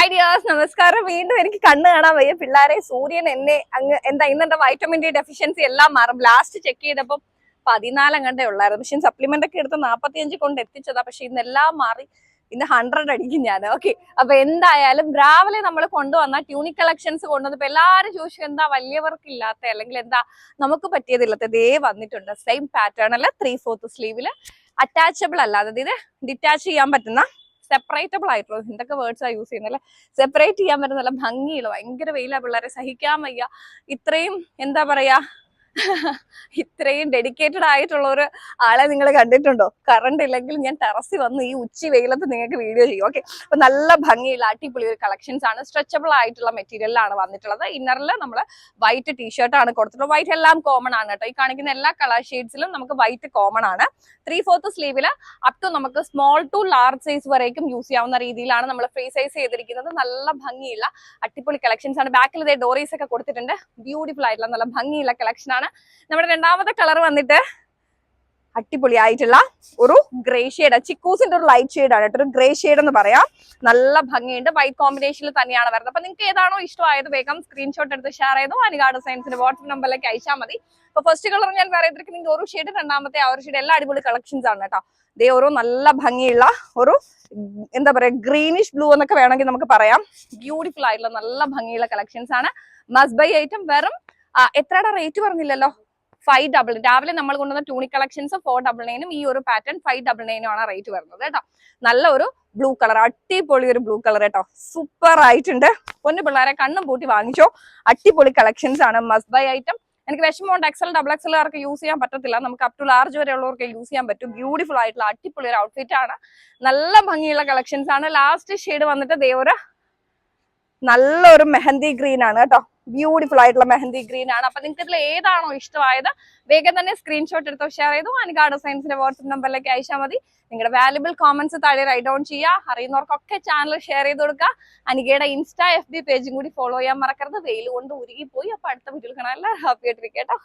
Hi നമസ്കാരം. വീണ്ടും എനിക്ക് കണ്ണ് കാണാൻ വയ്യ. പിള്ളേരെ സൂര്യൻ എന്നെ അങ്ങ് എന്താ ഇന്നെന്റെ വൈറ്റമിൻ ഡി ഡെഫിഷ്യൻസി എല്ലാം മാറും. ലാസ്റ്റ് ചെക്ക് ചെയ്തപ്പോൾ പതിനാലാം കണ്ടേ ഉള്ളായിരുന്നു. പക്ഷെ സപ്ലിമെന്റ് ഒക്കെ എടുത്ത് നാൽപ്പത്തിയഞ്ച് കൊണ്ട് എത്തിച്ചതാ. പക്ഷെ ഇന്നെല്ലാം മാറി. ഇന്ന് ഹൺഡ്രഡ് അടിക്കും ഞാൻ. ഓക്കെ അപ്പൊ എന്തായാലും രാവിലെ നമ്മൾ കൊണ്ടുവന്ന ട്യൂണിക് കളക്ഷൻസ് കൊണ്ടുവന്നപ്പോ എല്ലാവരും ചോദിച്ചു എന്താ വലിയവർക്ക് ഇല്ലാത്ത അല്ലെങ്കിൽ എന്താ നമുക്ക് പറ്റിയതില്ലാത്ത? ദേ വന്നിട്ടുണ്ട്. സെയിം പാറ്റേൺ അല്ല. ത്രീ ഫോർത്ത് സ്ലീവിൽ അറ്റാച്ചബിൾ അല്ലാതെ ഇത് ഡിറ്റാച്ച് ചെയ്യാൻ പറ്റുന്ന സെപ്പറേറ്റബിൾ ആയിട്ടുള്ള എന്തൊക്കെ വേർഡ്സ് ആ യൂസ് ചെയ്യുന്നത് അല്ലെ സെപ്പറേറ്റ് ചെയ്യാൻ പറ്റുന്ന നല്ല ഭംഗിയുള്ള ഭയങ്കര വെയിലാ പിള്ളേരെ സഹിക്കാൻ വയ്യ. ഇത്രയും എന്താ പറയാ ഇത്രയും ഡെഡിക്കേറ്റഡ് ആയിട്ടുള്ള ഒരു ആളെ നിങ്ങൾ കണ്ടിട്ടുണ്ടോ? കറണ്ട് ഇല്ലെങ്കിൽ ഞാൻ ടെറസിൽ വന്ന് ഈ ഉച്ചി വെയിലത്ത് നിങ്ങൾക്ക് വീഡിയോ ചെയ്യും. ഓക്കെ അപ്പൊ നല്ല ഭംഗിയുള്ള അടിപൊളി ഒരു കളക്ഷൻസ് ആണ്. സ്ട്രെച്ചബിൾ ആയിട്ടുള്ള മെറ്റീരിയലാണ് വന്നിട്ടുള്ളത്. ഇന്നറിൽ നമ്മൾ വൈറ്റ് ടീഷർട്ട് ആണ് കൊടുത്തിട്ടുള്ളത്. വൈറ്റ് എല്ലാം കോമൺ ആണ് കേട്ടോ. ഈ കാണിക്കുന്ന എല്ലാ കളർ ഷെയ്ഡ്സിലും നമുക്ക് വൈറ്റ് കോമൺ ആണ്. ത്രീ ഫോർത്ത് സ്ലീവിൽ അപ് ടു നമുക്ക് സ്മോൾ ടു ലാർജ് സൈസ് വരേക്കും യൂസ് ചെയ്യാവുന്ന രീതിയിലാണ് നമ്മൾ ഫ്രീ സൈസ് ചെയ്തിരിക്കുന്നത്. നല്ല ഭംഗിയുള്ള അടിപൊളി കളക്ഷൻസ് ആണ്. ബാക്കിൽ ഇതേ ഡോറീസ് ഒക്കെ കൊടുത്തിട്ടുണ്ട്. ബ്യൂട്ടിഫുൾ ആയിട്ടുള്ള നല്ല ഭംഗിയുള്ള കളക്ഷൻ ആണ് നമ്മുടെ രണ്ടാമത്തെ കളർ വന്നിട്ട് അടിപൊളി ആയിട്ടുള്ള ഒരു ഗ്രേ ഷെയ്ഡ് ചിക്കൂസിന്റെ ഒരു ലൈറ്റ് ഷെയ്ഡ് ആണ് കേട്ടോ. ഒരു ഗ്രേ ഷെയ്ഡ് എന്ന് പറയാം. നല്ല ഭംഗിയുണ്ട്. വൈറ്റ് കോമ്പിനേഷനിൽ തന്നെയാണ് വരുന്നത്. അപ്പൊ നിങ്ങൾക്ക് ഏതാണോ ഇഷ്ടമായത് വേഗം സ്ക്രീൻഷോട്ട് എടുത്ത് ഷെയർ ചെയ്തു. അനികാട് സയൻസിന്റെ വാട്സ്ആപ്പ് നമ്പറിലേക്ക് അയച്ചാൽ മതി. അപ്പൊ ഫസ്റ്റ് കളർ ഞാൻ പറയുന്നത് നിങ്ങൾക്ക് ഒരു ഷെയ്ഡ് രണ്ടാമത്തെ ആ ഒരു ഷെയ്ഡ് എല്ലാ അടിപൊളി കളക്ഷൻസ് ആണ് കേട്ടോ. ഇതേ ഓരോ നല്ല ഭംഗിയുള്ള ഒരു എന്താ പറയാ ഗ്രീനിഷ് ബ്ലൂ എന്നൊക്കെ വേണമെങ്കിൽ നമുക്ക് പറയാം. ബ്യൂട്ടിഫുൾ ആയിട്ടുള്ള നല്ല ഭംഗിയുള്ള കളക്ഷൻസ് ആണ്. മസ്ബൈ ഐറ്റം വെറും എത്രയുടെ റേറ്റ് പറഞ്ഞില്ലല്ലോ? ഫൈവ് ഡബിൾ രാവിലെ നമ്മൾ കൊണ്ടുവന്ന ടൂണി കളക്ഷൻസ് ഫോർ ഡബിൾ നയനും ഈ ഒരു പാറ്റേൺ ഫൈവ് ഡബിൾ നയനും ആണ് റേറ്റ് വരുന്നത് കേട്ടോ. നല്ല ഒരു ബ്ലൂ കളർ അടിപൊളി ഒരു ബ്ലൂ കളർ കേട്ടോ. സൂപ്പർ ആയിട്ടുണ്ട്. പൊന്നു പിള്ളേരെ കണ്ണും പൂട്ടി വാങ്ങിച്ചോ. അടിപൊളി കളക്ഷൻസ് ആണ്. മസ്റ്റ് ബൈ ഐറ്റം എനിക്ക് വിഷമമുണ്ട്. എക്സൽ ഡബിൾ എക്സൽ ആർക്ക് യൂസ് ചെയ്യാൻ പറ്റത്തില്ല. നമുക്ക് അപ് ടു ലാർജ് വരെ ഉള്ളവർക്ക് യൂസ് ചെയ്യാൻ പറ്റും. ബ്യൂട്ടിഫുൾ ആയിട്ടുള്ള അടിപൊളി ഒരു ഔട്ട്ഫിറ്റ് ആണ്. നല്ല ഭംഗിയുള്ള കളക്ഷൻസ് ആണ്. ലാസ്റ്റ് ഷെയ്ഡ് വന്നിട്ട് ദേ ഒരു നല്ലൊരു മെഹന്തി ഗ്രീൻ ആണ് കേട്ടോ. ബ്യൂട്ടിഫുൾ ആയിട്ടുള്ള മെഹന്തി ഗ്രീൻ ആണ്. അപ്പൊ നിങ്ങൾക്ക് ഇതിൽ ഏതാണോ ഇഷ്ടമായത് വേഗം തന്നെ സ്ക്രീൻഷോട്ട് എടുത്തോ ഷെയർ ചെയ്തു. അനികാട് സയൻസിന്റെ വാട്സ്ആപ്പ് നമ്പറിലേക്ക് അയച്ചാൽ മതി. നിങ്ങളുടെ വാല്യുബിൾ കോമന്റ്സ് താഴെ റൈറ്റ് ഡൗൺ ചെയ്യുക അറിയുന്നവർക്കൊക്കെ ചാനൽ ഷെയർ ചെയ്ത് കൊടുക്കുക അനികയുടെ ഇൻസ്റ്റാ എഫ് ബി പേജും കൂടി ഫോളോ ചെയ്യാൻ മറക്കരുത്. വെയിൽ കൊണ്ട് ഉരുകി പോയി അപ്പൊ അടുത്ത വീട്ടിൽ കാണാൻ ഹാപ്പി ആയിട്ടിരിക്കട്ടോ.